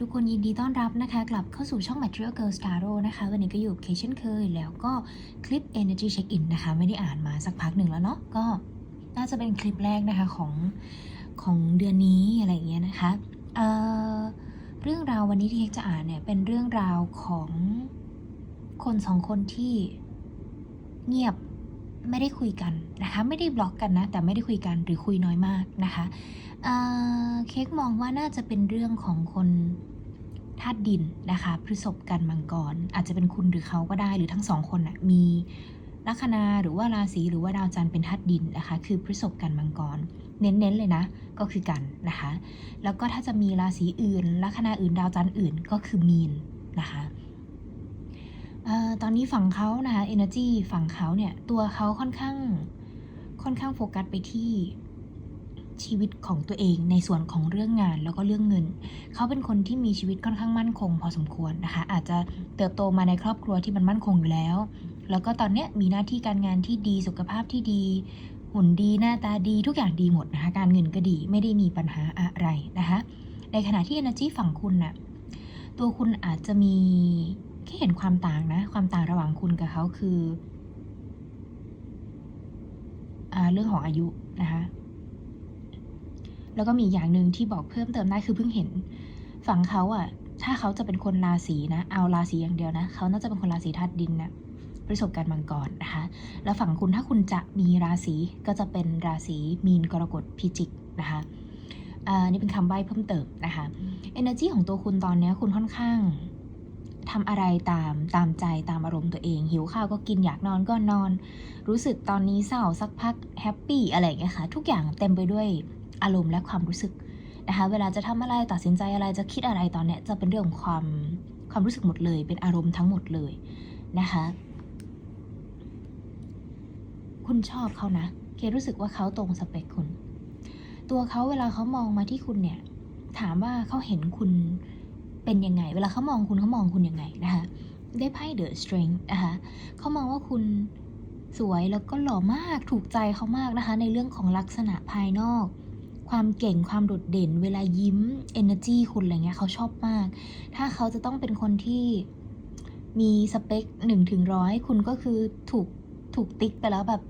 ทุกคนยินดีต้อนรับนะคะ กลับเข้าสู่ช่อง Material Girls Tarot นะคะ วันนี้ก็อยู่เคเช่นเคย แล้วก็คลิป Energy Check In นะคะ ไม่ได้อ่านมาสักพักหนึ่งแล้วเนาะก็น่าจะเป็นคลิปแรกนะคะของของเดือนนี้อะไรอย่างเงี้ยนะคะเเรื่องราววันนี้ที่เฮกจะอ่านเนี่ยเป็นเรื่องราวของคนสองคนที่เงียบ ไม่ได้คุยกันนะคะ ไม่ได้บล็อกกันนะ แต่ไม่ได้คุยกันหรือคุยน้อยมากนะคะเเค้กมองว่าน่าจะเป็นเรื่องของคนธาตุดินนะคะพฤษภกันมังกร อาจจะเป็นคุณหรือเขาก็ได้หรือทั้งสองคนน่ะมีลัคนาหรือว่าราศีหรือว่าดาวจันทร์เป็นธาตุดินนะคะ คือพฤษภกันมังกร เน้นๆเลยนะ ก็คือกันนะคะ แล้วก็ถ้าจะมีราศีอื่นลัคนาอื่นดาวจันทร์อื่นก็คือมีนนะคะ ออตอนนี้ฝั่งเขานะคะ energy ฝั่งเขาเนี่ย ตัวเขาค่อนข้าง ค่อนข้างโฟกัสไปที่ชีวิตของตัวเองในส่วนของเรื่องงานแล้วก็เรื่องเงิน เขาเป็นคนที่มีชีวิตค่อนข้างมั่นคง พอสมควรนะคะ อาจจะเติบโตมาในครอบครัวที่มันมั่นคงอยู่แล้ว แล้วก็ตอนเนี้ยมีหน้าที่การงานที่ดีสุขภาพที่ดี หุ่นดีหน้าตาดีทุกอย่างดีหมดนะคะ การเงินก็ดีไม่ได้มีปัญหาอะไรนะคะ ในขณะที่ energy ฝั่งคุณน่ะตัวคุณอาจจะมี แค่เห็นความต่างนะ ความต่างระหว่างคุณกับเขาคืออ่าเรื่องของอายุนะคะแล้วก็มีอย่างหนึ่งที่บอกเพิ่มเติมได้คือเพิ่งเห็นฝั่งเขาอะถ้าเขาจะเป็นคนราศีนะ เอาราศีอย่างเดียวนะ เขาน่าจะเป็นคนราศีธาตุดินนะประสบการณ์มังกรนะคะ แล้วฝั่งคุณถ้าคุณจะมีราศีก็จะเป็นราศีมีนกรกฎพิจิกนะคะอ่านี่เป็นคำใบ้เพิ่มเติมนะคะ energy ของตัวคุณตอนเนี้ยคุณค่อนข้าง ทำอะไรตามตามใจตามอารมณ์ตัวเอง หิวข้าวก็กินอยากนอนก็นอน รู้สึกตอนนี้เศร้าสักพักแฮปปี้อะไรอย่างเงี้ยค่ะ ทุกอย่างเต็มไปด้วยอารมณ์และความรู้สึกนะคะ เวลาจะทำอะไรตัดสินใจอะไรจะคิดอะไรตอนเนี้ยจะเป็นเรื่องของความความรู้สึกหมดเลย เป็นอารมณ์ทั้งหมดเลยนะคะ คุณชอบเขานะ เครู้สึกว่าเขาตรงสเปคคุณ ตัวเขาเวลาเขามองมาที่คุณเนี่ย ถามว่าเขาเห็นคุณ เป็นยังไง เวลาเขามองคุณเขามองคุณยังไงนะคะได้ไพ่ The Strength นะคะเขามองว่าคุณสวยแล้วก็หล่อมากถูกใจเขามากนะคะ ในเรื่องของลักษณะภายนอก ความเก่งความโดดเด่น เวลายิ้ม energy คุณอะไรเงี้ยเขาชอบมาก ถ้าเขาจะต้องเป็นคนที่มีสเปค1ถึงร้อยคุณก็คือถูกถูกติ๊กไปแล้วแบบ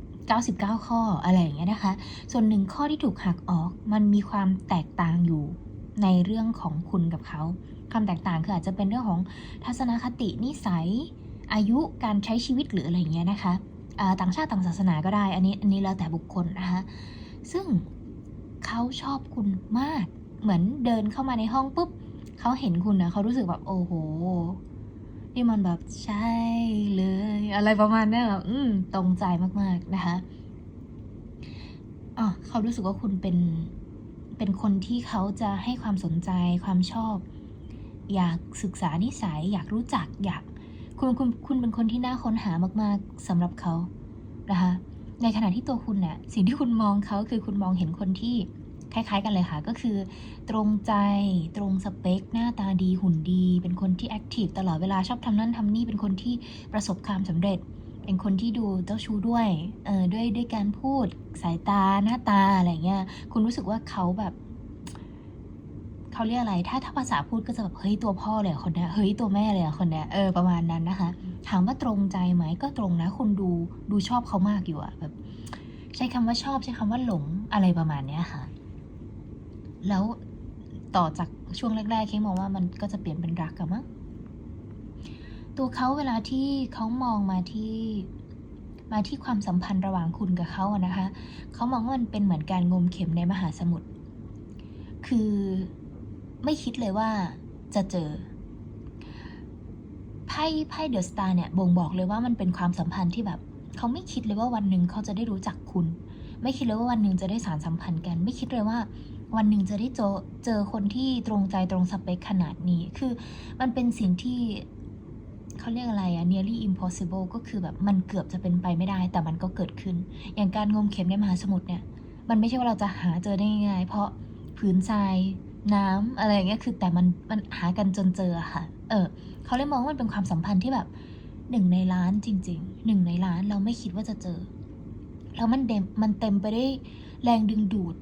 99 ข้ออะไรอย่างเงี้ยนะคะ ส่วนหนึ่งข้อที่ถูกหักออกมันมีความแตกต่างอยู่ ในเรื่องของคุณกับเขาความแตกต่างคืออาจจะเป็นเรื่องของทัศนคตินิสัย อายุการใช้ชีวิตหรืออะไรเงี้ยนะคะต่างชาติต่างศาสนาก็ได้ อันนี้อันนี้แล้วแต่บุคคลนะคะซึ่งเขาชอบคุณมาก เหมือนเดินเข้ามาในห้องปุ๊บเขาเห็นคุณนะเขารู้สึกแบบโอ้โหนี่มันแบบใช่เลย อะไรประมาณนี้แบบอืมตรงใจมากๆนะคะอ๋อเขารู้สึกว่าคุณเป็น เป็นคนที่เขาจะให้ความสนใจความชอบ อยากศึกษานิสัย อยากรู้จักอยากคุณคุณคุณเป็นคนที่น่าค้นหามากๆสำหรับเขานะคะในขณะที่ตัวคุณเนี่ยสิ่งที่คุณมองเขาคือคุณมองเห็นคนที่คล้ายๆกันเลยค่ะ ก็คือ ตรงใจตรงสเปค หน้าตาดีหุ่นดี เป็นคนที่แอคทีฟตลอดเวลาชอบทำนั่นทำนี่เป็นคนที่ประสบความสำเร็จ เป็นคนที่ดูเจ้าชู้ด้วยเออด้วยด้วยการพูดสายตาหน้าตาอะไรเงี้ย คุณรู้สึกว่าเขาแบบเขาเรียกอะไร ถ้าถ้าภาษาพูดก็จะแบบเฮ้ยตัวพ่อเลยคนเนี้ยเฮ้ยตัวแม่เลยคนเนี้ยเออประมาณนั้นนะคะ ถามว่าตรงใจไหมก็ตรงนะคุณดูดูชอบเขามากอยู่อะแบบ ใช้คำว่าชอบใช้คำว่าหลงอะไรประมาณเนี้ยค่ะ แล้วต่อจากช่วงแรกๆเคมองว่ามันก็จะเปลี่ยนเป็นรักกันมั้ง ตัวเขาเวลาที่เขามองมาที่มาที่ความสัมพันธ์ระหว่างคุณกับเขาอะนะคะ เขามองว่ามันเป็นเหมือนการงมเข็มในมหาสมุทร คือไม่คิดเลยว่าจะเจอ ไพ่ไพ่เดอะสตาร์เนี่ยบ่งบอกเลยว่ามันเป็นความสัมพันธ์ที่แบบ เขาไม่คิดเลยว่าวันหนึ่งเขาจะได้รู้จักคุณ ไม่คิดเลยว่าวันหนึ่งจะได้สารสัมพันธ์กัน ไม่คิดเลยว่า วันหนึ่งจะได้เจอเจอคนที่ตรงใจตรงสเปคขนาดนี้ คือมันเป็นสิ่งที่ เขาเรียกอะไรอะ nearly impossible ก็คือแบบมันเกือบจะเป็นไปไม่ได้ แต่มันก็เกิดขึ้น อย่างการงมเข็มในมหาสมุทรเนี่ย มันไม่ใช่ว่าเราจะหาเจอได้ง่ายเพราะผืนทรายน้ำอะไรอย่างเงี้ยคือแต่มันมันหากันจนเจอค่ะ เออเขาเลยมองว่ามันเป็นความสัมพันธ์ที่แบบหนึ่งในล้านจริงๆหนึ่งในล้านเราไม่คิดว่าจะเจอ แล้วมันเต็มมันเต็มไปได้วยแรงดึงดูด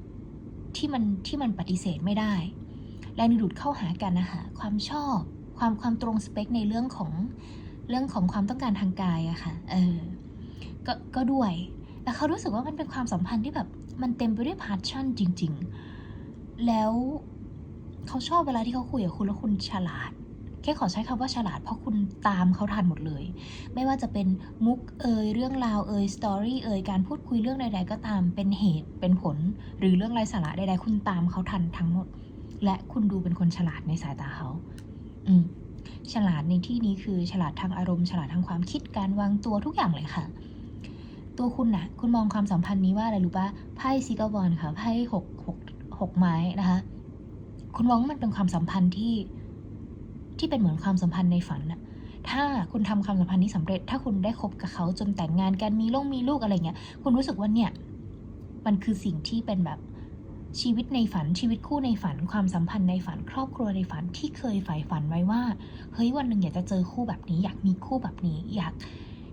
ที่มันที่มันปฏิเสธไม่ได้ แรงดึงดูดเข้าหากันนะคะความชอบ ความความตรงสเปคในเรื่องของเรื่องของความต้องการทางกายอะค่ะ เออ ก็ก็ด้วย แต่เขารู้สึกว่ามันเป็นความสัมพันธ์ที่แบบ มันเต็มไปด้วยพาชั่นจริง ๆ แล้วเขาชอบเวลาที่เขาคุยกับคุณแล้วคุณฉลาด แค่ขอใช้คำว่าฉลาดเพราะคุณตามเขาทันหมดเลย ไม่ว่าจะเป็นมุกเอยเรื่องราวเอยสตอรี่เอยการพูดคุยเรื่องใด ๆ ก็ตามเป็นเหตุเป็นผล หรือเรื่องไร้สาระใด ๆ คุณตามเขาทันทั้งหมด และคุณดูเป็นคนฉลาดในสายตาเขา ฉลาดในที่นี้คือฉลาดทางอารมณ์ฉลาดทางความคิดการวางตัวทุกอย่างเลยค่ะ ตัวคุณนะ่ะคุณมองความสัมพันธ์นี้ว่าอะไรรู้ปะไพ่ซิกาบอลค่ะไพ่หกหกหกไม้นะคะ คุณมองว่ามันเป็นความสัมพันธ์ที่ที่เป็นเหมือนความสัมพันธ์ในฝันน่ะถ้าคุณทำความสัมพันธ์นี้สำเร็จ ถ้าคุณได้คบกับเขาจนแต่งงานกันมีลูกมีลูกอะไรเงี้ย คุณรู้สึกว่าเนี่ย มันคือสิ่งที่เป็นแบบ ชีวิตในฝันชีวิตคู่ในฝัน ความสัมพันธ์ในฝันครอบครัวในฝันที่เคยใฝ่ฝันไว้ว่า เฮ้ยวันหนึ่งอยากจะเจอคู่แบบนี้ อยากมีคู่แบบนี้ อยาก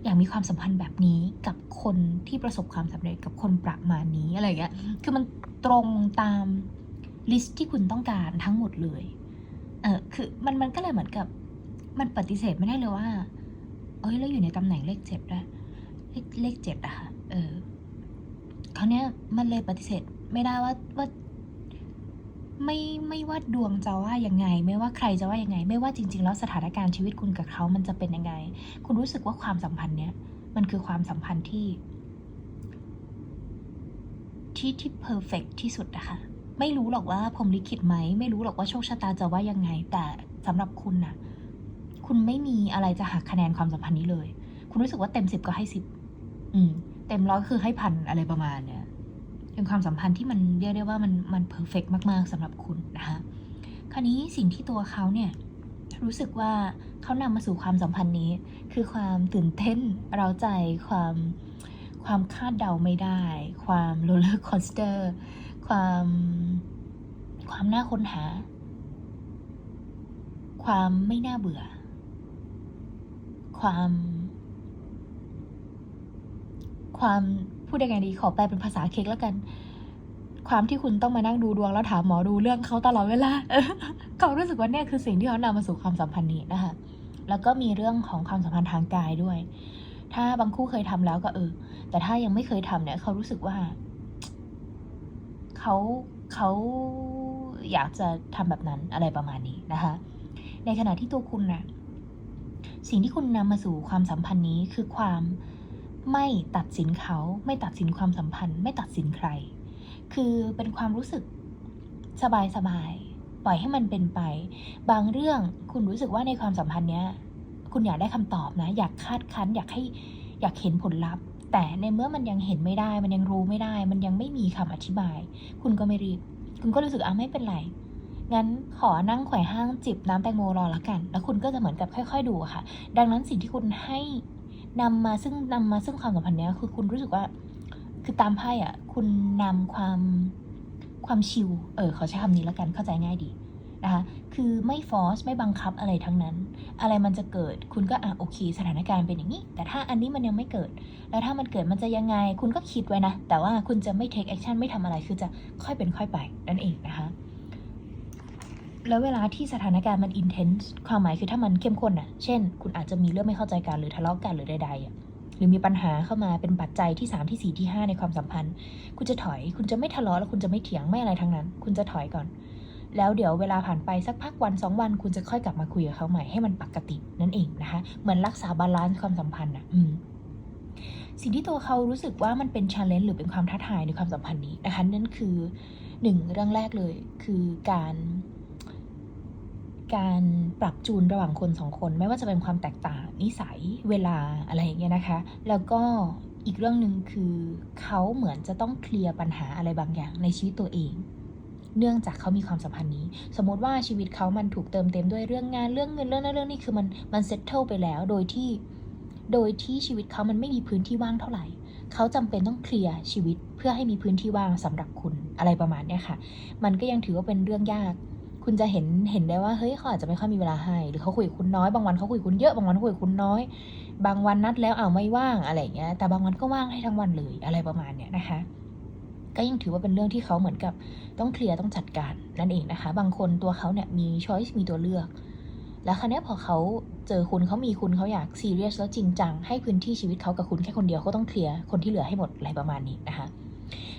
อยากมีความสัมพันธ์แบบนี้กับคนที่ประสบความสำเร็จกับคนประมาณนี้อะไรเงี้ยคือมันตรงตามลิสต์ที่คุณต้องการทั้งหมดเลยเออคือมันมันก็เลยเหมือนกับมันปฏิเสธไม่ได้เลยว่า เอ้ยเราอยู่ในตำแหน่งเลขเจ็ดด้วยเลขเจ็ดอะค่ะเออคราวเนี้ยมันเลยปฏิเสธ ไม่ได้ว่าว่าไม่ไม่ว่าดวงจะว่ายังไง ไม่ว่าใครจะว่ายังไง ไม่ว่าจริง ๆ แล้วสถานการณ์ชีวิตคุณกับเขามันจะเป็นยังไง คุณรู้สึกว่าความสัมพันธ์เนี้ยมันคือความสัมพันธ์ที่ ที่ที่เพอร์เฟกที่สุดอะคะไม่รู้หรอกว่าผมลิขิตไหม ไม่รู้หรอกว่าโชคชะตาจะว่ายังไง แต่สำหรับคุณน่ะ คุณไม่มีอะไรจะหักคะแนนความสัมพันธ์นี้เลย คุณรู้สึกว่าเต็มสิบก็ให้สิบอืม เต็มร้อยคือให้พันอะไรประมาณเนี้ย เป็นความสัมพันธ์ที่มันเรียกได้ว่ามันมันเพอร์เฟกมาก ๆสำหรับคุณนะคะคราวนี้สิ่งที่ตัวเขาเนี่ยรู้สึกว่าเขานำมาสู่ความสัมพันธ์นี้ คือความตื่นเต้นเร้าใจความความคาดเดาไม่ได้ ความโรลเลอร์คอสเตอร์ความความน่าค้นหา ความไม่น่าเบื่อ ความ ความ พูดยังไงดีขอแปลเป็นภาษาเค้กแล้วกัน ความที่คุณต้องมานั่งดูดวงแล้วถามหมอดูเรื่องเขาตลอดเวลาเขารู้สึกว่าเนี่ยคือสิ่งที่เขานำมาสู่ความสัมพันธ์นี้นะคะ แล้วก็มีเรื่องของความสัมพันธ์ทางกายด้วย ถ้าบางคู่เคยทำแล้วก็เออ แต่ถ้ายังไม่เคยทำเนี่ย เขารู้สึกว่าเขาเขาอยากจะทำแบบนั้นอะไรประมาณนี้นะคะ ในขณะที่ตัวคุณนะ่ะสิ่งที่คุณนำมาสู่ความสัมพันธ์นี้คือความ ไม่ตัดสินเขาไม่ตัดสินความสัมพันธ์ ไม่ตัดสินใคร คือเป็นความรู้สึกสบายสบายปล่อยให้มันเป็นไป บางเรื่องคุณรู้สึกว่าในความสัมพันธ์เนี้ย คุณอยากได้คำตอบนะ อยากคาดคั้น อยากให้อยากเห็นผลลัพธ์ แต่ในเมื่อมันยังเห็นไม่ได้ มันยังรู้ไม่ได้ มันยังไม่มีคำอธิบาย คุณก็ไม่รีบ คุณก็รู้สึกอะไม่เป็นไรงั้นขอนั่งไขว่ห้างจิบน้ำแตงโมรอละกัน แล้วคุณก็จะเหมือนกับค่อย ๆ ดูค่ะ ดังนั้นสิ่งที่คุณให้ นำมาซึ่งนำมาซึ่งความสัมพันธ์เนี้ยคือคุณรู้สึกว่า คือตามไพ่อะ คุณนำความความชิลเออขอใช้คำนี้แล้วกันเข้าใจง่ายดีนะคะคือไม่ฟอสไม่บังคับอะไรทั้งนั้น อะไรมันจะเกิดคุณก็อะโอเค สถานการณ์เป็นอย่างนี้ แต่ถ้าอันนี้มันยังไม่เกิด แล้วถ้ามันเกิดมันจะยังไง คุณก็คิดไว้นะ แต่ว่าคุณจะไม่ take action ไม่ทำอะไรคือจะค่อยเป็นค่อยไปนั่นเองนะคะ แล้วเวลาที่สถานการณ์มัน intense ความหมายคือถ้ามันเข้มข้นอะ เช่น คุณอาจจะมีเรื่องไม่เข้าใจกันหรือทะเลาะกันหรือใดๆอะหรือมีปัญหาเข้ามาเป็นปัจจัยที่ 3 ที่ 4 ที่ 5 ในความสัมพันธ์ คุณจะถอย คุณจะไม่ทะเลาะแล้วคุณจะไม่เถียงไม่อะไรทั้งนั้น คุณจะถอยก่อน แล้วเดี๋ยวเวลาผ่านไปสักพักวันสองวัน คุณจะค่อยกลับมาคุยกับเขาใหม่ให้มันปกตินั่นเองนะคะ เหมือนรักษาบาลานซ์ความสัมพันธ์อะอืมสิ่งที่ตัวเขารู้สึกว่ามันเป็นชาเลนจ์หรือเป็นความท้าทายในความสัมพันธ์นี้นะคะนั่นคือหนึ่งเรื่องแรกเลยคือการ การปรับจูนระหว่างคนสองคน ไม่ว่าจะเป็นความแตกต่างนิสัยเวลาอะไรอย่างเงี้ยนะคะ แล้วก็อีกเรื่องหนึ่งคือเขาเหมือนจะต้องเคลียร์ปัญหาอะไรบางอย่างในชีวิตตัวเอง เนื่องจากเขามีความสัมพันธ์นี้ สมมติว่าชีวิตเขามันถูกเติมเต็มด้วยเรื่องงานเรื่องเงินเรื่องนั้นเรื่องนี้คือมันมันเซ็ตเทิลไปแล้วโดยที่ โดยที่ชีวิตเขามันไม่มีพื้นที่ว่างเท่าไหร่เขาจำเป็นต้องเคลียร์ชีวิตเพื่อให้มีพื้นที่ว่างสำหรับคุณอะไรประมาณเนี้ยค่ะ มันก็ยังถือว่าเป็นเรื่องยาก คุณจะเห็นเห็นได้ว่าเฮ้ยเขาอาจจะไม่ค่อยมีเวลาให้ หรือเขาคุยกับคุณน้อยบางวันเขาคุยกับคุณเยอะบางวันเขาคุยกับคุณน้อย บางวันนัดแล้วอ้าวไม่ว่างอะไรเงี้ยแต่บางวันก็ว่างให้ทั้งวันเลยอะไรประมาณเนี้ยนะคะ ก็ยังถือว่าเป็นเรื่องที่เขาเหมือนกับต้องเคลียร์ต้องจัดการนั่นเองนะคะ บางคนตัวเขาเนี่ยมีช้อยส์มีตัวเลือก แล้วคราวนี้พอเขาเจอคุณเขามีคุณเขาอยากซีเรียสแล้วจริงจังให้พื้นที่ชีวิตเขากับคุณแค่คนเดียวเขาต้องเคลียร์คนที่เหลือให้หมดอะไรประมาณนี้นะคะ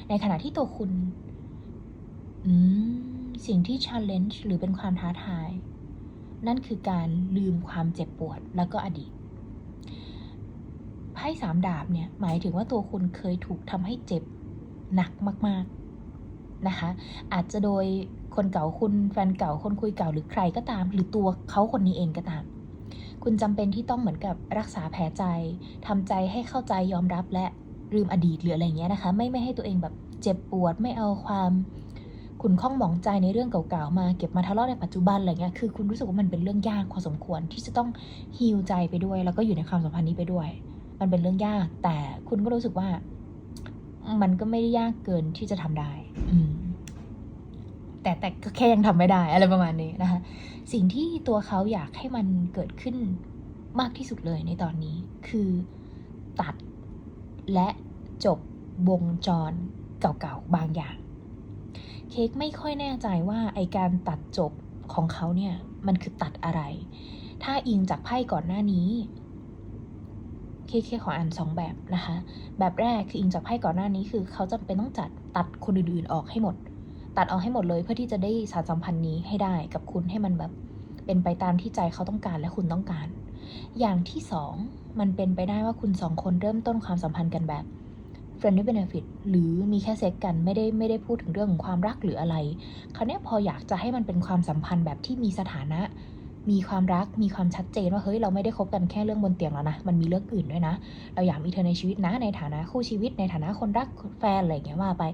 ในขณะที่ตัวคุณ อืม สิ่งที่ challenge หรือเป็นความท้าทาย นั่นคือการลืมความเจ็บปวดแล้วก็อดีตไพ่สามดาบเนี่ยหมายถึงว่าตัวคุณเคยถูกทำให้เจ็บหนักมาก ๆนะคะ อาจจะโดยคนเก่าคุณแฟนเก่าคนคุยเก่าหรือใครก็ตาม หรือตัวเขาคนนี้เองก็ตาม คุณจำเป็นที่ต้องเหมือนกับรักษาแผลใจทำใจให้เข้าใจยอมรับและลืมอดีตหรืออะไรเงี้ยนะคะ ไม่ไม่ให้ตัวเองแบบเจ็บปวดไม่เอาความ ขุนข้องหมองใจในเรื่องเก่าๆมาเก็บมาทะเลาะในปัจจุบันอะไรเงี้ยคือคุณรู้สึกว่ามันเป็นเรื่องยากพอสมควรที่จะต้องฮีลใจไปด้วย แล้วก็อยู่ในความสัมพันธ์นี้ไปด้วย มันเป็นเรื่องยาก แต่คุณก็รู้สึกว่า มันก็ไม่ได้ยากเกินที่จะทำได้ อืมแต่แต่ก็แค่ยังทำไม่ได้ อะไรประมาณนี้นะคะสิ่งที่ตัวเขาอยากให้มันเกิดขึ้นมากที่สุดเลยในตอนนี้ คือตัดและจบวงจรเก่าๆบางอย่าง เค้กไม่ค่อยแน่ใจว่าไอการตัดจบของเขาเนี่ยมันคือตัดอะไร ถ้าอิงจากไพ่ก่อนหน้านี้ เคเคขออ่านสองแบบนะคะ แบบแรกคืออิงจากไพ่ก่อนหน้านี้คือ เขาจำเป็นต้องจัดตัดคนอื่นๆออกให้หมด ตัดออกให้หมดเลยเพื่อที่จะได้สารสัมพันธ์นี้ให้ได้กับคุณให้มันแบบเป็นไปตามที่ใจเขาต้องการและคุณต้องการ อย่างที่สองมันเป็นไปได้ว่าคุณสองคนเริ่มต้นความสัมพันธ์กันแบบ friendly benefit หรือมีแค่เซ็กกันไม่ได้ไม่ได้พูดถึงเรื่องของความรักหรืออะไร คราวเนี้ยพออยากจะให้มันเป็นความสัมพันธ์แบบที่มีสถานะ มีความรักมีความชัดเจนว่าเฮ้ยเราไม่ได้คบกันแค่เรื่องบนเตียงแล้วนะ มันมีเรื่องอื่นด้วยนะ เราอยากมีเธอในชีวิตนะในฐานะคู่ชีวิต ในฐานะคนรักแฟนอะไรอย่างเงี้ยว่าไป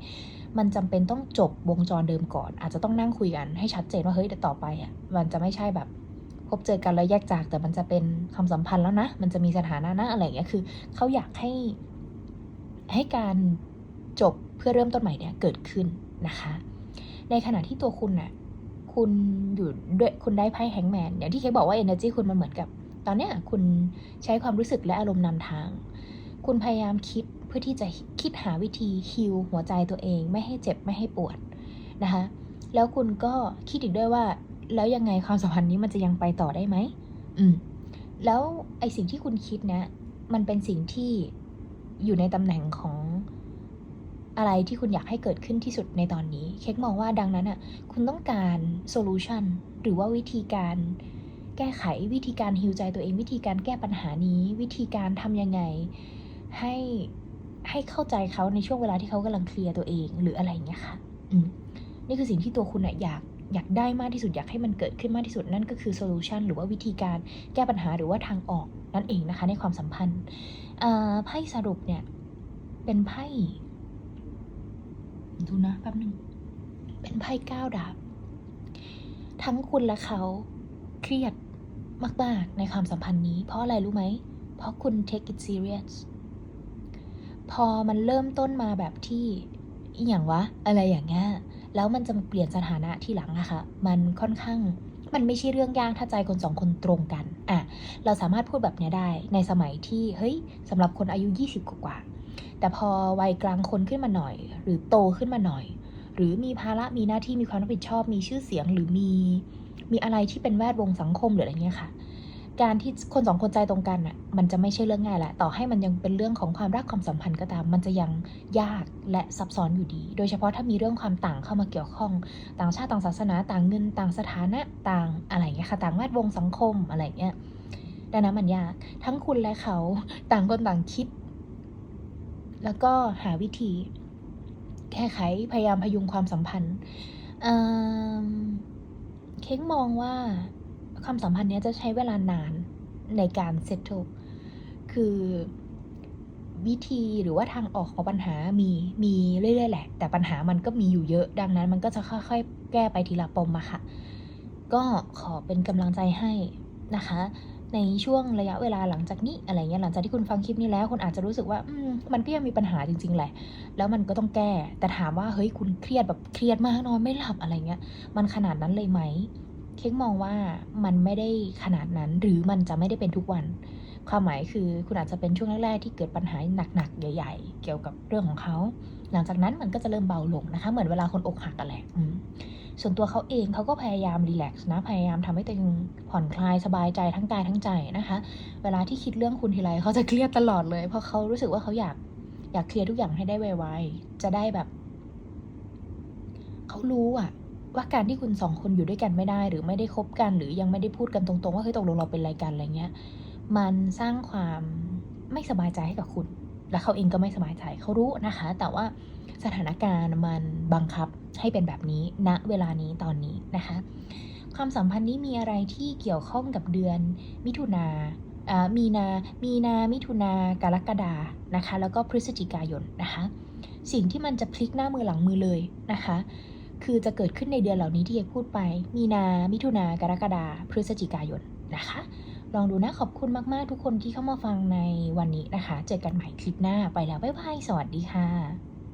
มันจำเป็นต้องจบวงจรเดิมก่อน อาจจะต้องนั่งคุยกันให้ชัดเจนว่าเฮ้ยแต่ต่อไปอะมันจะไม่ใช่แบบพบเจอกันแล้วแยกจากแต่มันจะเป็นความสัมพันธ์แล้วนะ มันจะมีสถานะนะอะไรอย่างเงี้ยคือเขาอยากให้ ให้การจบเพื่อเริ่มต้นใหม่เนี่ยเกิดขึ้นนะคะ ในขณะที่ตัวคุณน่ะคุณอยู่ด้วยคุณได้ไพ่แฮงแมนอย่างที่เคกบอกว่า energy คุณมันเหมือนกับ ตอนเนี้ยคุณใช้ความรู้สึกและอารมณ์นำทาง คุณพยายามคิดเพื่อที่จะคิดหาวิธีฮิลหัวใจตัวเอง ไม่ให้เจ็บไม่ให้ปวดนะคะแล้วคุณก็คิดอีกด้วยว่า แล้วยังไงความสัมพันธ์นี้มันจะยังไปต่อได้ไหมอืมแล้วไอสิ่งที่คุณคิดนะ มันเป็นสิ่งที่ อยู่ในตำแหน่งของอะไรที่คุณอยากให้เกิดขึ้นที่สุดในตอนนี้ เค้กมองว่าดังนั้นอะ คุณต้องการโซลูชันหรือว่าวิธีการแก้ไขวิธีการฮิวใจตัวเองวิธีการแก้ปัญหานี้ วิธีการทำยังไง ให้ให้เข้าใจเขาในช่วงเวลาที่เขากำลังเคลียร์ตัวเองหรืออะไรอย่างเงี้ยค่ะ อืมนี่คือสิ่งที่ตัวคุณอะอยาก อยากได้มากที่สุดอยากให้มันเกิดขึ้นมากที่สุดนั่นก็คือโซลูชันหรือว่าวิธีการแก้ปัญหาหรือว่าทางออกนั่นเองนะคะในความสัมพันธ์ไพ่สรุปเนี่ย เป็นไพ่ดูนะแป๊บหนึ่งเป็นไพ่เก้าดาบ ทั้งคุณและเขาเครียดมากๆในความสัมพันธ์นี้ เพราะอะไรรู้ไหม เพราะคุณ take it serious พอมันเริ่มต้นมาแบบที่อย่างวะ อะไรอย่างเงี้ย แล้วมันจะเปลี่ยนสถานะที่หลังอะค่ะ มันค่อนข้างมันไม่ใช่เรื่องยากถ้าใจคนสองคนตรงกันอะเราสามารถพูดแบบเนี้ยได้ในสมัยที่เฮ้ยสำหรับคนอายุ 20 กว่า แต่พอวัยกลางคนขึ้นมาหน่อย หรือโตขึ้นมาหน่อย หรือมีภาระมีหน้าที่มีความรับผิดชอบ มีชื่อเสียงหรือมีมีอะไรที่เป็นแวดวงสังคมหรืออะไรเงี้ยค่ะ การที่คนสองคนใจตรงกันอะมันจะไม่ใช่เรื่องง่ายแหละต่อให้มันยังเป็นเรื่องของความรักความสัมพันธ์ก็ตาม มันจะยังยากและซับซ้อนอยู่ดี โดยเฉพาะถ้ามีเรื่องความต่างเข้ามาเกี่ยวข้อง ต่างชาติต่างศาสนาต่างเงินต่างสถานะต่างอะไรเงี้ยค่ะต่างแวดวงสังคมอะไรเงี้ยดังนั้นมันยากทั้งคุณและเขาต่างคนต่างคิด แล้วก็หาวิธีแก้ไขพยายามพยุงความสัมพันธ์อืมเค้กมองว่า ความสัมพันธ์นี้จะใช้เวลานานในการเซตโ e คือวิธีหรือว่าทางออกของปัญหามีมีเรื่อยๆแหละ แต่ปัญหามันก็มีอยู่เยอะ ดังนั้นมันก็จะค่อยๆ แก้ไปทีละปมอะค่ะ ก็ขอเป็นกำลังใจให้นะคะ ในช่วงระยะเวลาหลังจากนี้อะไรเงี้ยหลังจากที่คุณฟังคลิปนี้แล้วคุณอาจจะรู้สึกว่าอืมมันก็ยังมีปัญหาจริง ๆ แหละ แล้วมันก็ต้องแก้ แต่ถามว่าเฮ้ยคุณเครียดแบบเครียดมากนอนไม่หลับอะไรเงี้ย มันขนาดนั้นเลยไหม เค้กมองว่ามันไม่ได้ขนาดนั้นหรือมันจะไม่ได้เป็นทุกวัน ความหมายคือคุณอาจจะเป็นช่วงแรกๆที่เกิดปัญหาหนักๆใหญ่ ๆ เกี่ยวกับเรื่องของเขา หลังจากนั้นมันก็จะเริ่มเบาลงนะคะ เหมือนเวลาคนอกหักกันแหละส่วนตัวเขาเองเขาก็พยายามรีแลกซ์นะ พยายามทำให้ตัวเองผ่อนคลายสบายใจทั้งกายทั้งใจนะคะ เวลาที่คิดเรื่องคุณทีไรเขาจะเครียดตลอดเลย เพราะเขารู้สึกว่าเขาอยากอยากเคลียร์ทุกอย่างให้ได้ไวๆจะได้แบบ เขารู้อะ ว่าการที่คุณสองคนอยู่ด้วยกันไม่ได้ หรือไม่ได้คบกัน หรือยังไม่ได้พูดกันตรงๆ ว่าเฮ้ยตกลงเราเป็นอะไรกันอะไรเงี้ย มันสร้างความไม่สบายใจให้กับคุณ และเขาเองก็ไม่สบายใจเขารู้นะคะ แต่ว่าสถานการณ์มันบังคับให้เป็นแบบนี้ณเวลานี้ตอนนี้นะคะ ความสัมพันธ์นี้มีอะไรที่เกี่ยวข้องกับเดือนมิถุนาอ่ามีนา มีนา มิถุนากรกฎานะคะ แล้วก็พฤศจิกายนนะคะ สิ่งที่มันจะพลิกหน้ามือหลังมือเลยนะคะ คือจะเกิดขึ้นในเดือนเหล่านี้ที่เอกพูดไป มีนา มิถุนากรกฎาพฤศจิกายนนะคะ ลองดูนะขอบคุณมากๆทุกคนที่เข้ามาฟังในวันนี้นะคะ เจอกันใหม่คลิปหน้าไปแล้ว บ๊ายบาย สวัสดีค่ะ